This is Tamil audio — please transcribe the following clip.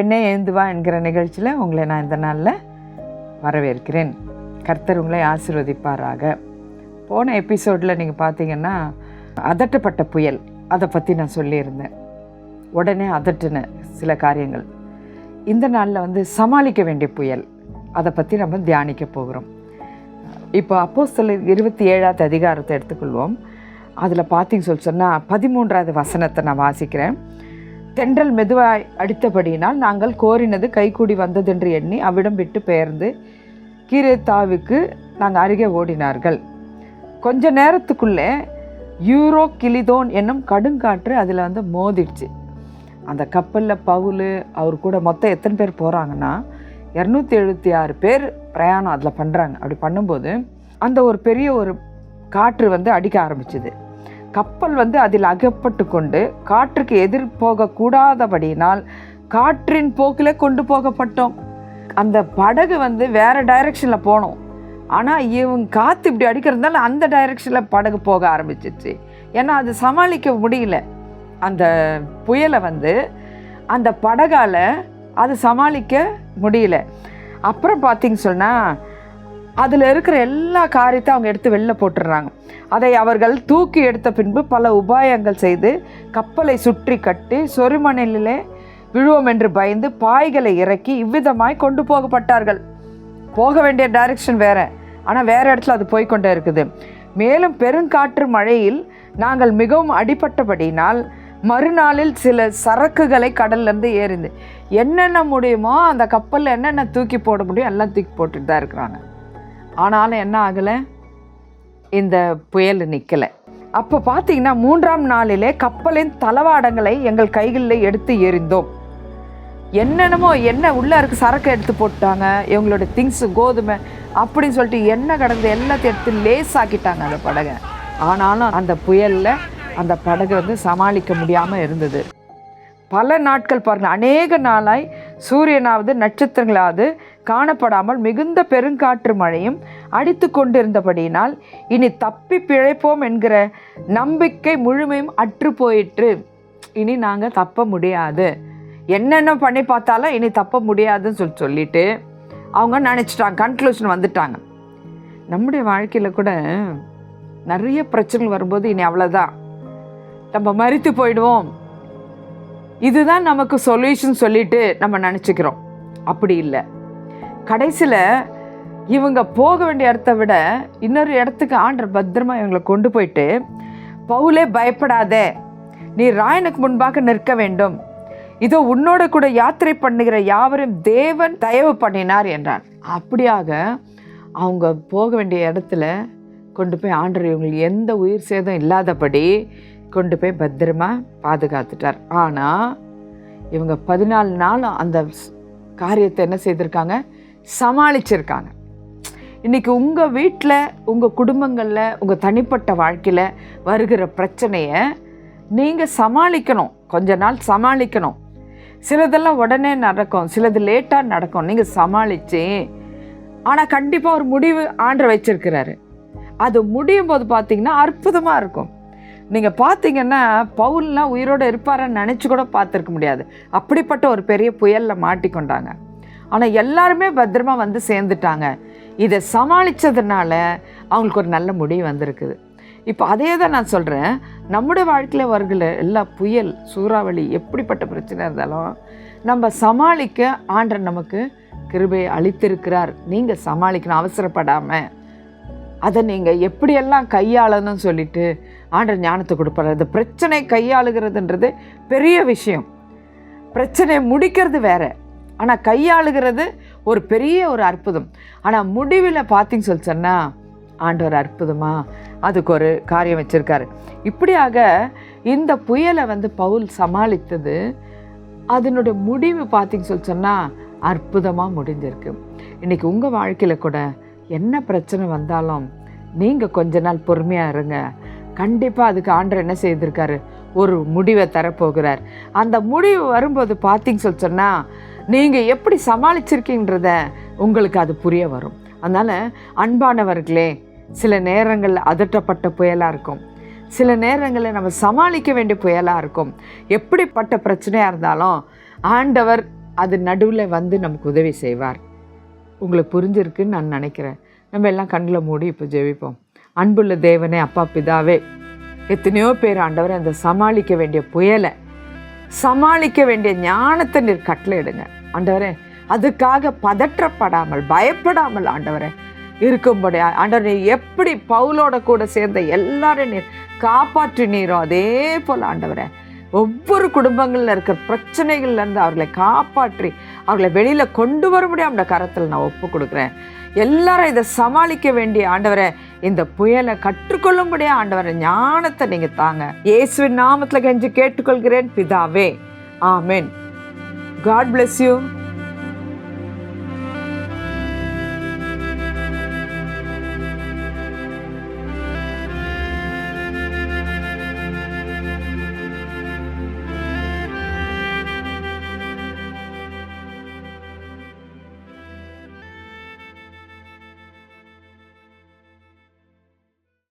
பெண்ணே எழுந்துவா வா என்கிற நிகழ்ச்சியில் உங்களை நான் இந்த நாளில் வரவேற்கிறேன். கர்த்தர் உங்களை ஆசிர்வதிப்பாராக. போன எபிசோடில் நீங்கள் பார்த்தீங்கன்னா அதட்டப்பட்ட புயல் அதை பற்றி நான் சொல்லியிருந்தேன். உடனே அதட்டின சில காரியங்கள். இந்த நாளில் வந்து சமாளிக்க வேண்டிய புயல் அதை பற்றி நம்ம தியானிக்க போகிறோம். இப்போ அப்போ சில இருபத்தி ஏழாவது அதிகாரத்தை எடுத்துக்கொள்வோம். அதில் பார்த்திங்க சொல்லி சொன்னால் பதிமூன்றாவது வசனத்தை நான் வாசிக்கிறேன். தென்றல் மெதுவாய் அடித்தபடியினால் நாங்கள் கோரினது கைகூடி வந்ததென்று எண்ணி அவ்விடம் விட்டு பெயர்ந்து கீரேத்தாவுக்கு நாங்கள் அருகே ஓடினார்கள். கொஞ்ச நேரத்துக்குள்ளே யூரோ கிளிதோன் என்னும் கடுங்காற்று அதில் வந்து மோதிடுச்சு. அந்த கப்பலில் பவுல் அவர் கூட மொத்தம் எத்தனை பேர் போகிறாங்கன்னா இரநூத்தி எழுபத்தி ஆறு பேர் பிரயாணம் அதில் பண்ணுறாங்க அப்படி பண்ணும்போது அந்த ஒரு பெரிய ஒரு காற்று வந்து அடிக்க ஆரம்பிச்சுது. கப்பல் வந்து அதில் அகப்பட்டு கொண்டு காற்றுக்கு எதிர் போகக்கூடாதபடியினால் காற்றின் போக்கில் கொண்டு போகப்பட்டோம். அந்த படகு வந்து வேறு டைரெக்ஷனில் போனோம். ஆனால் இவங்க காற்று இப்படி அடிக்கிறதுனால அந்த டைரெக்ஷனில் படகு போக ஆரம்பிச்சிச்சு. ஏன்னா அது சமாளிக்க முடியல. அந்த புயலை வந்து அந்த படகால் அது சமாளிக்க முடியல. அப்புறம் பார்த்திங்க சொன்னால் அதில் இருக்கிற எல்லா காரியத்தையும் அவங்க எடுத்து வெளில போட்டுடுறாங்க. அதை அவர்கள் தூக்கி எடுத்த பின்பு பல உபாயங்கள் செய்து கப்பலை சுற்றி கட்டி சொரிமணலிலே விழுவோம் என்று பயந்து பாய்களை இறக்கி இவ்விதமாய் கொண்டு போகப்பட்டார்கள். போக வேண்டிய டைரக்ஷன் வேற. ஆனால் வேறு இடத்துல அது போய்க்கொண்டே இருக்குது. மேலும் பெருங்காற்று மழையில் நாங்கள் மிகவும் அடிபட்டபடியினால் மறுநாளில் சில சரக்குகளை கடல்லேருந்து ஏறிந்து என்னென்ன முடியுமோ அந்த கப்பலில் என்னென்ன தூக்கி போட முடியும் எல்லாம் தூக்கி போட்டுட்டு தான் இருக்கிறாங்க. ஆனாலும் என்ன ஆகலை? இந்த புயல் நிற்கலை அப்போ பார்த்தீங்கன்னா மூன்றாம் நாளிலே கப்பலின் தளவாடங்களை எங்கள் கைகளில் எடுத்து எறிந்தோம். என்னென்னமோ என்ன உள்ளே இருக்க சரக்கு எடுத்து போட்டாங்க இவங்களோட திங்ஸு கோதுமை அப்படின்னு சொல்லிட்டு எண்ணெய் கடந்து எல்லாத்தையும் எடுத்து லேஸ் ஆக்கிட்டாங்க அந்த படகை. ஆனாலும் அந்த புயலில் அந்த படகு வந்து சமாளிக்க முடியாமல் இருந்தது. பல நாட்கள் பாருங்கள் அநேக நாளாய் சூரியனாவது நட்சத்திரங்களாவது காணப்படாமல் மிகுந்த பெருங்காற்று மழையும் அடித்து கொண்டிருந்தபடியினால் இனி தப்பி பிழைப்போம் என்கிற நம்பிக்கை முழுமையும் அற்று போயிற்று. இனி நாங்கள் தப்ப முடியாது. என்னென்ன பண்ணி பார்த்தாலும் இனி தப்ப முடியாதுன்னு சொல்லி சொல்லிட்டு அவங்க நினச்சிட்டாங்க. கன்க்ளூஷன் வந்துட்டாங்க. நம்முடைய வாழ்க்கையில் கூட நிறைய பிரச்சனைகள் வரும்போது இனி அவ்வளோதான் நம்ம மறித்து போயிடுவோம். இதுதான் நமக்கு சொல்யூஷன் சொல்லிட்டு நம்ம நினச்சிக்கிறோம். அப்படி இல்லை. கடைசியில் இவங்க போக வேண்டிய இடத்த விட இன்னொரு இடத்துக்கு ஆண்டர் பத்திரமா இவங்களை கொண்டு போயிட்டு பவுலே பயப்படாதே. நீ ராயனுக்கு முன்பாக நிற்க வேண்டும். இதோ உன்னோட கூட யாத்திரை பண்ணுகிற யாவரும் தேவன் தயவு பண்ணினார் என்றார் அப்படியாக அவங்க போக வேண்டிய இடத்துல கொண்டு போய் ஆண்டர் இவங்களுக்கு எந்த உயிர் சேதம் இல்லாதபடி கொண்டு போய் பத்திரமா பாதுகாத்துட்டார். ஆனால் இவங்க பதினாலு நாள் அந்த ஸ்- காரியத்தை என்ன செய்திருக்காங்க? சமாளிச்சிருக்காங்க. இன்றைக்கி உங்கள் வீட்டில் உங்கள் குடும்பங்களில் உங்கள் தனிப்பட்ட வாழ்க்கையில் வருகிற பிரச்சனையை நீங்கள் சமாளிக்கணும். கொஞ்ச நாள் சமாளிக்கணும். சிலதெல்லாம் உடனே நடக்கும் சிலது லேட்டாக நடக்கும். நீங்கள் சமாளித்து ஆனால் கண்டிப்பாக ஒரு முடிவு ஆண்ட வச்சிருக்கிறாரு. அது முடியும் போது பார்த்தீங்கன்னா அற்புதமாக இருக்கும். நீங்கள் பார்த்தீங்கன்னா பவுல்லாம் உயிரோடு இருப்பாரன்னு நினச்சி கூட பார்த்துருக்க முடியாது. அப்படிப்பட்ட ஒரு பெரிய புயலில் மாட்டிக்கொண்டாங்க. ஆனால் எல்லாருமே பத்திரமா வந்து சேர்ந்துட்டாங்க. இதை சமாளித்ததுனால அவங்களுக்கு ஒரு நல்ல முடிவு வந்திருக்குது. இப்போ அதே தான் நான் சொல்கிறேன் நம்முடைய வாழ்க்கையில் வருகிற எல்லா புயல் சூறாவளி எப்படிப்பட்ட பிரச்சனை இருந்தாலும் நம்ம சமாளிக்க ஆண்டர் நமக்கு கிருபையை அளித்திருக்கிறார். நீங்கள் சமாளிக்கணும் அவசரப்படாமல் அதை நீங்கள் எப்படியெல்லாம் கையாளணும்னு சொல்லிட்டு ஆண்டர் ஞானத்தை கொடுப்பாரு. அந்த பிரச்சனை கையாளுகிறதுன்றது பெரிய விஷயம். பிரச்சனையை முடிக்கிறது வேற. ஆனால் கையாளுகிறது ஒரு பெரிய ஒரு அற்புதம். ஆனால் முடிவில் பார்த்திங்க சொல்லி சொன்னால் ஆண்டவர் அற்புதமா? அதுக்கு ஒரு காரியம் வச்சுருக்காரு. இப்படியாக இந்த புயலை வந்து பவுல் சமாளித்தது அதனுடைய முடிவு பார்த்தீங்க சொல்லி சொன்னால் அற்புதமாக முடிஞ்சிருக்கு. இன்றைக்கி உங்கள் வாழ்க்கையில் கூட என்ன பிரச்சனை வந்தாலும் நீங்கள் கொஞ்ச நாள் பொறுமையாக இருங்க. கண்டிப்பாக அதுக்கு ஆண்டர் என்ன செய்திருக்காரு? ஒரு முடிவை தரப்போகிறார். அந்த முடிவு வரும்போது பார்த்திங்க சொல்லி சொன்னால் நீங்கள் எப்படி சமாளிச்சிருக்கீன்றத உங்களுக்கு அது புரிய வரும். அதனால் அன்பானவர்களே சில நேரங்களில் அதட்டப்பட்ட புயலாக இருக்கும். சில நேரங்களில் நம்ம சமாளிக்க வேண்டிய புயலாக இருக்கும். எப்படிப்பட்ட பிரச்சனையாக இருந்தாலும் ஆண்டவர் அது நடுவில் வந்து நமக்கு உதவி செய்வார். உங்களுக்கு புரிஞ்சிருக்குன்னு நான் நினைக்கிறேன். நம்ம எல்லாம் கண்ணில் மூடி இப்போ ஜெபிப்போம். அன்புள்ள தேவனே அப்பா பிதாவே எத்தனையோ பேர் ஆண்டவர் அந்த சமாளிக்க வேண்டிய புயலை சமாளிக்க வேண்டிய ஞானத்தை நீர் கட்டளையிடுங்க. ஆண்டவரே அதுக்காக பதற்றப்படாமல் பயப்படாமல் ஆண்டவரே இருக்கும்படி ஆண்டவர் நீ எப்படி பவுலோட கூட சேர்ந்த எல்லாரும் நீர் காப்பாற்றினீரோ அதே போல் ஆண்டவரே ஒவ்வொரு குடும்பங்களில் இருக்கிற பிரச்சனைகள்லேருந்து அவர்களை காப்பாற்றி அவர்களை வெளியில் கொண்டு வர முடியும் அந்த கரத்தில் நான் ஒப்பு கொடுக்குறேன் எல்லாரும் இதை சமாளிக்க வேண்டிய ஆண்டவரை இந்த புயலை கற்றுக்கொள்ளும்படியா ஆண்டவரை ஞானத்தை நீங்கள் தாங்க. இயேசுவின் நாமத்தில் கெஞ்சி கேட்டுக்கொள்கிறேன். பிதாவே ஆமேன். God bless you.